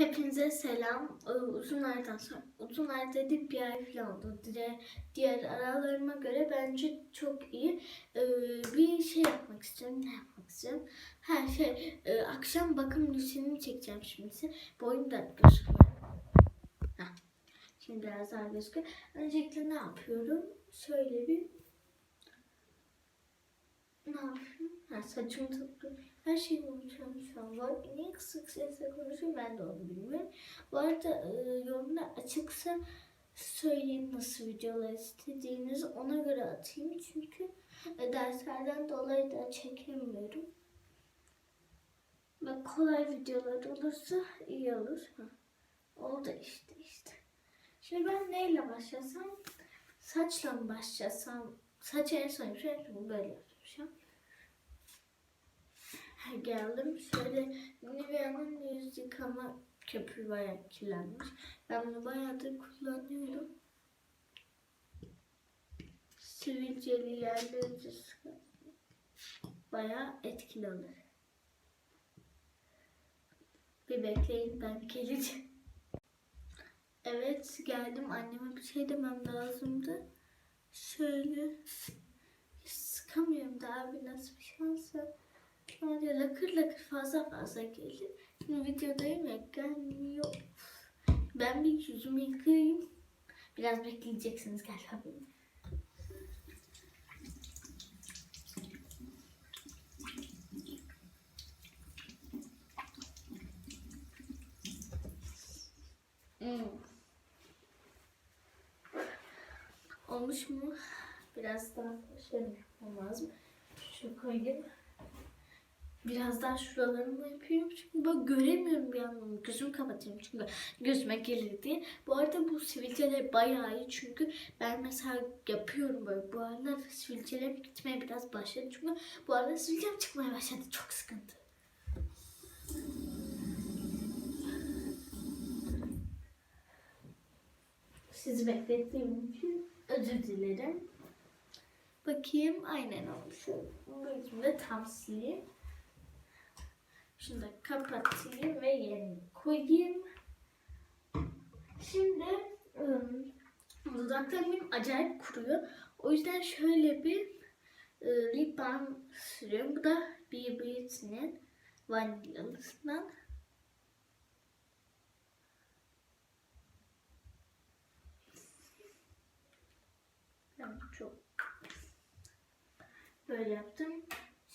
Hepinize selam. Ee, Uzun aradan sonra, uzun ara dedi bir ay falan oldu. Diğer, diğer aralarıma göre bence çok iyi. Ee, bir şey yapmak istiyorum. Ne yapmak istiyorum? Her şey, e, akşam bakım rutinimi çekeceğim şimdi. Boyum da gözüküyor. Şimdi biraz daha gözüküyor. Öncelikle ne yapıyorum? Şöyle bir saçımı topluyorum. Her şeyi unutuyorum şu an. Var. Niye kısık sesle konuşuyorum ben de onu bilmiyorum. Bu arada e, yorumlar açıksa söyleyin nasıl videolar istediğinizi ona göre atayım. Çünkü e, derslerden dolayı da çekemiyorum. Ve kolay videolar olursa iyi olur. Ha. Oldu işte işte. Şimdi ben neyle başlasam? Saçla mı başlasam? Saç en son yapacağım. Böyle yapacağım. Geldim. Şöyle Nivea'nın yüz yıkama köpüğü bayağı kirlenmiş. Ben bunu bayağıdır kullanıyorum. Sivilceli yerleri bayağı etkili olur. Bir bekleyin ben geleceğim. Evet geldim. Anneme bir şey demem lazımdı. Şöyle sıkamıyorum da abi nasıl bir şansa. Şöyle lakır lakır fazla fazla gelir. Şimdi videodayım ya gelmiyor. Ben bir yüzümü yıkayayım. Biraz bekleyeceksiniz galiba benim. Hmm. Olmuş mu? Biraz daha şöyle yapmam lazım. Şu koyayım. Biraz daha şuralarımı yapıyorum çünkü bak göremiyorum bir yandan. Gözümü kapatayım çünkü gözüme gelir diye. Bu arada bu sivilceler bayağı iyi çünkü ben mesela yapıyorum böyle. Bu arada sivilcelerim gitmeye biraz başladı çünkü bu arada sivilcem çıkmaya başladı. Çok sıkıntı. Sizi beklettiğim için özür dilerim. Bakayım aynen olmuş. Gözümde tam sileyim. Şunu da kapatayım ve yerine koyayım. Şimdi ım, dudaklarım acayip kuruyor. O yüzden şöyle bir ı, lip balm sürüyorum. Bu da B Beauty'nin vanilyalısından. Çok böyle yaptım.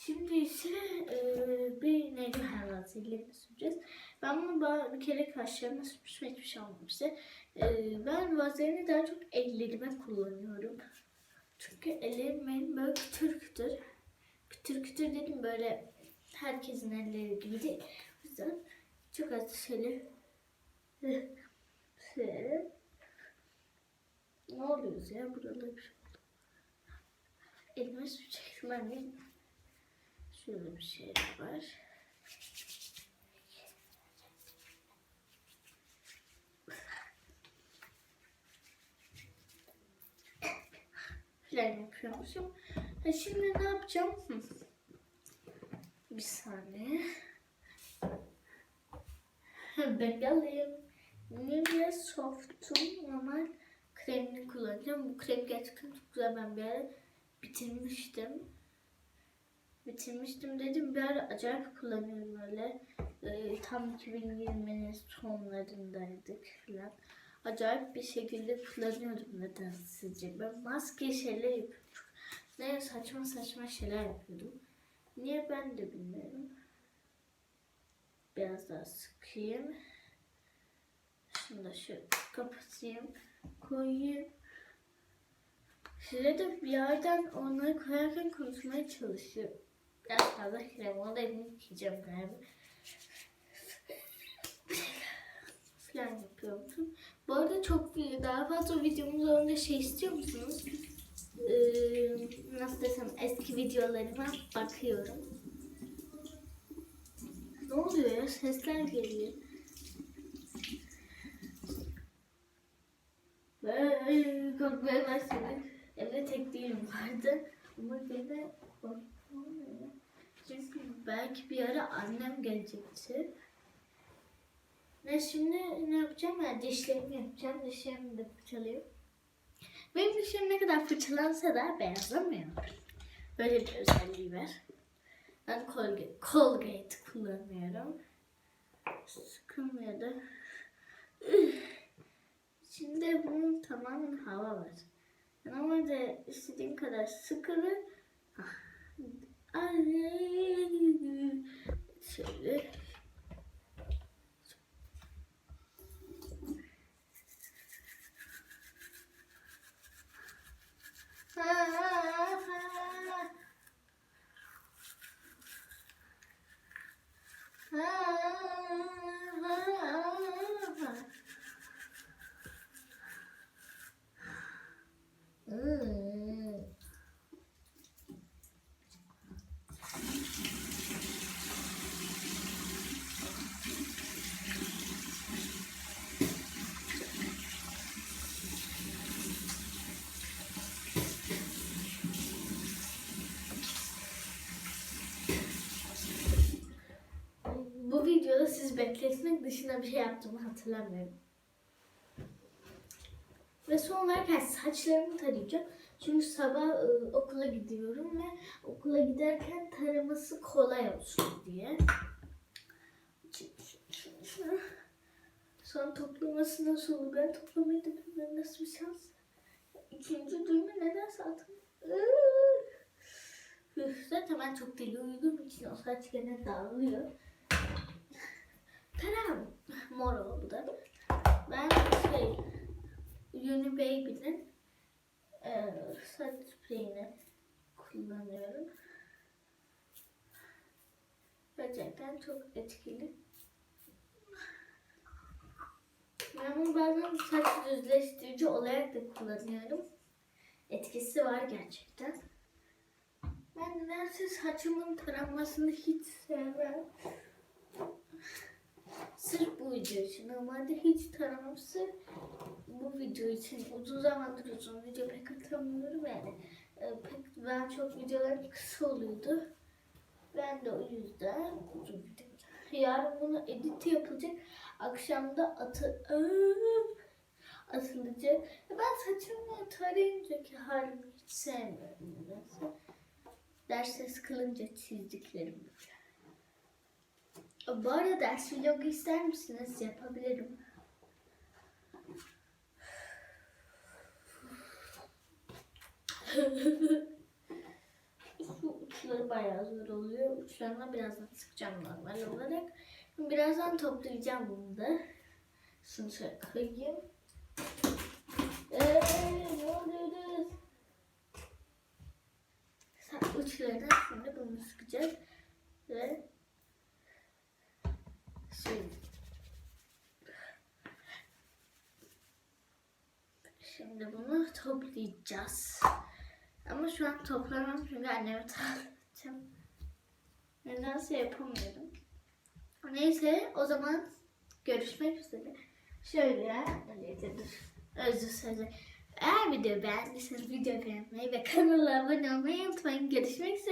Şimdi ise e, bir neydi helvasıyla süreceğiz. Ben bunu bir kere kaşlarıma sürmüştüm hiçbir şey olmamıştı. E, ben vazelini daha çok ellerime kullanıyorum. Çünkü ellerim benim böyle kütür kütür. Kütür kütür dedim böyle herkesin elleri gibi değil. O yüzden çok az şöyle şöyle ne oluyoruz ya burada bir şey oldu. Elime ben de Şöyle bir şey var. Falan yapıyormuşum. Ha şimdi ne yapacağım? Hı. Bir saniye. Bakalım. Nivea Soft'un normal kremini kullanacağım. Bu krem gerçekten çok güzel. Ben bir ara bitirmiştim bitirmiştim dedim. Bir ara acayip kullanıyorum öyle. Ee, tam 2020'nin sonlarındaydık falan. Acayip bir şekilde kullanıyordum neden sizce. Ben maske şeyler yapıyordum. Ne saçma saçma şeyler yapıyordum. Niye ben de bilmiyorum. Biraz daha sıkayım. Şunu da şöyle kapatayım. Koyayım. Size de bir yerden onları koyarken konuşmaya çalışıyorum. Biraz fazla krem elini yıkayacağım galiba. Falan yapıyormuşum. Bu arada çok daha fazla videomuz önünde şey istiyor musunuz? Ee, nasıl desem eski videolarıma bakıyorum. Ne oluyor ya? Sesler geliyor. Korkmaya başladım. Evde tek değilim vardı. Ama gene korkmuyorum. Çünkü belki bir ara annem gelecekti. Ne şimdi ne yapacağım ya dişlerimi yapacağım. Dişlerimi de fırçalayayım. Benim dişlerim ne kadar fırçalansa da beyazlamıyor. Böyle bir özelliği var. Ben Colgate, Colgate kullanıyorum. Sıkılmıyor da. İçinde bunun tamamen hava var. Normalde istediğim kadar sıkılır. Ah. Şöyle. Ha, ha, ha. Bu videoda siz bekletmek dışında bir şey yaptığımı hatırlamıyorum. Ve son olarak yani saçlarımı tarayacağım. Çünkü sabah e, okula gidiyorum ve okula giderken taraması kolay olsun diye. Son toplaması nasıl olur? Ben toplamayı da bilmiyorum. Nasıl bir şans? İkinci düğme nedense atım. Üf, Zaten ben çok deli uyuduğum için o saç gene dağılıyor. Taram. Mor oldu. Ben şey Uni Baby'nin e, saç spreyini kullanıyorum. Gerçekten çok etkili. Ben bunu bazen saç düzleştirici olarak da kullanıyorum. Etkisi var gerçekten. Ben nedense saçımın taranmasını hiç sevmem. Sırf bu video için. Normalde hiç sırf bu video için. Uzun zamandır uzun video pek atamıyorum yani. Ee, pek, ben çok videolarım kısa oluyordu. Ben de o yüzden uzun video. Yarın bunu edit yapılacak. Akşamda atı atılacak. Ben saçımı tarayıncaki halimi hiç sevmiyorum. Nedense. Derste sıkılınca çizdiklerim. Bu arada ders vlogu ister misiniz? Yapabilirim. Uçları bayağı zor oluyor. Uçlarına birazdan sıkacağım normal olarak. Birazdan toplayacağım bunu da. Şunu şöyle koyayım. Eee ne oluyoruz? Uçlarına şimdi bunu sıkacağız. Ve Şimdi. Şimdi bunu toplayacağız. Ama şu an toplamam çünkü anneme tartacağım. Nedense yapamıyorum. Neyse o zaman görüşmek üzere. Şöyle öyleydi dur. Özür sözü. Eğer video beğendiyseniz video beğenmeyi ve kanala abone olmayı unutmayın. Görüşmek üzere.